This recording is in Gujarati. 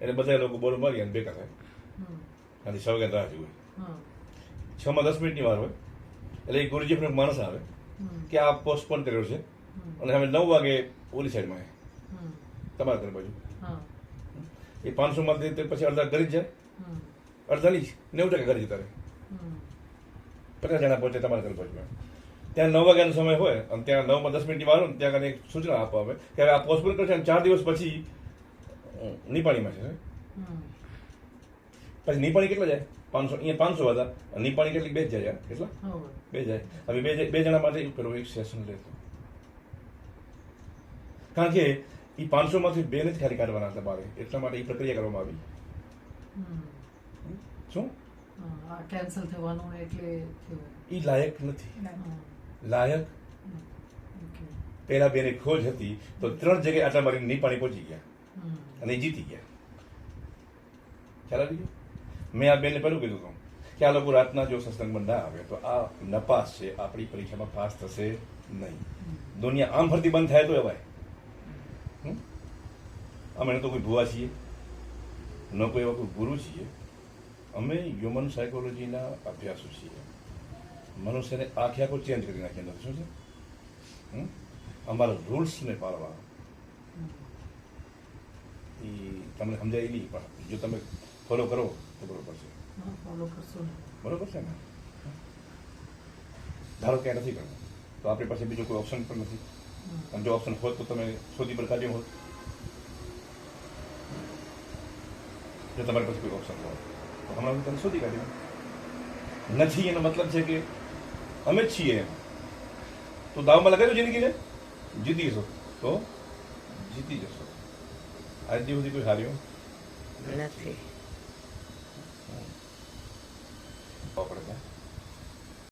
એટલે બધા લોકો બોલ મારી અને ભેગા થાય. અને વાગ્યા રાહ જોઈ. છ માં દસ મિનિટની વાર હોય એટલે એ ગુરુજી માણસ આવે. કે આ પોસ્ટપોન કર્યો છે. અને અમે નવ વાગે ઓલી સાઈડમાં તમારા ઘર બાજુ. એ પાંચસો માંથી પછી અડધા ઘરે જ જાય. અડધા નહીં નેવું ટકા ઘરે જતા રહે. પચાસ જણા પહોંચે તમારા ઘર બાજુમાં. ત્યાં નવ વાગ્યાનો સમય હોય અને ત્યાં નવમાં દસ મિનિટની વાર હોય ત્યાં કને એક સૂચના આપવા આવે કે હવે આ પોસ્ટપોન કરશે અને ચાર દિવસ પછી નિપાણીમાં છે પછી નિપાણી કેટલા જાય? પાંચસો અહીંયા પાંચસો હતા. નિપાણી કેટલી? બે જાય કેટલા? બે જાય. હવે બે જ- બે જણા માટે પેલું એક સેશન લેતો. કારણ કે એ પાંચસો માંથી બે ને જ ખાલી કાઢવાના હતા બારે. એટલા માટે એ પ્રક્રિયા કરવામાં આવી. શું? કેન્સલ થવાનું એટલે એ લાયક નથી. લાયક પહેલા પેલા બેની ખોજ હતી તો ત્રણ જગ્યાએ આટલા મારી નિપાણી પહોંચી ગયા. અને જીતી ગયા. ખ્યાલ આવી ગયો? મેં આ બેનને પહેલું કીધું હતું કે આ લોકો રાતના જો સત્સંગમાં ના આવે તો આ નપાસ છે, આપણી પરીક્ષામાં પાસ થશે નહીં. દુનિયા આમ ફરતી બંધ થાય તો એવાય? અમે તો કોઈ ભુવા છીએ, ન કોઈ એવા કોઈ ગુરુ છીએ. અમે હ્યુમન સાયકોલોજીના અભ્યાસો છીએ. મનુષ્યને આખે આખો ચેન્જ કરી નાખ્યા શું છે? અમારા રૂલ્સને પાળવા એ તમને સમજાય નહીં પણ જો તમે ફોલો કરો તો બરોબર છે. હા. બરોબર છે ને? ધારો કે નથી કરવું તો આપણી પાસે બીજો કોઈ ઓપ્શન પણ નથી. અને જો ઓપ્શન હોત તો તમે શોધી પર કાઢ્યો હોત. જો તમારી પાસે કોઈ ઓપ્શન હોય તો હમણાં તમે શોધી કાઢ્યો. નથી એનો મતલબ છે કે અમે જ છીએ એમ. તો દાવમાં લગાવ્યો જિંદગીને? જીતી જશો. તો જીતી જશો. આજ દિવસ કોઈ હાર્યું નથી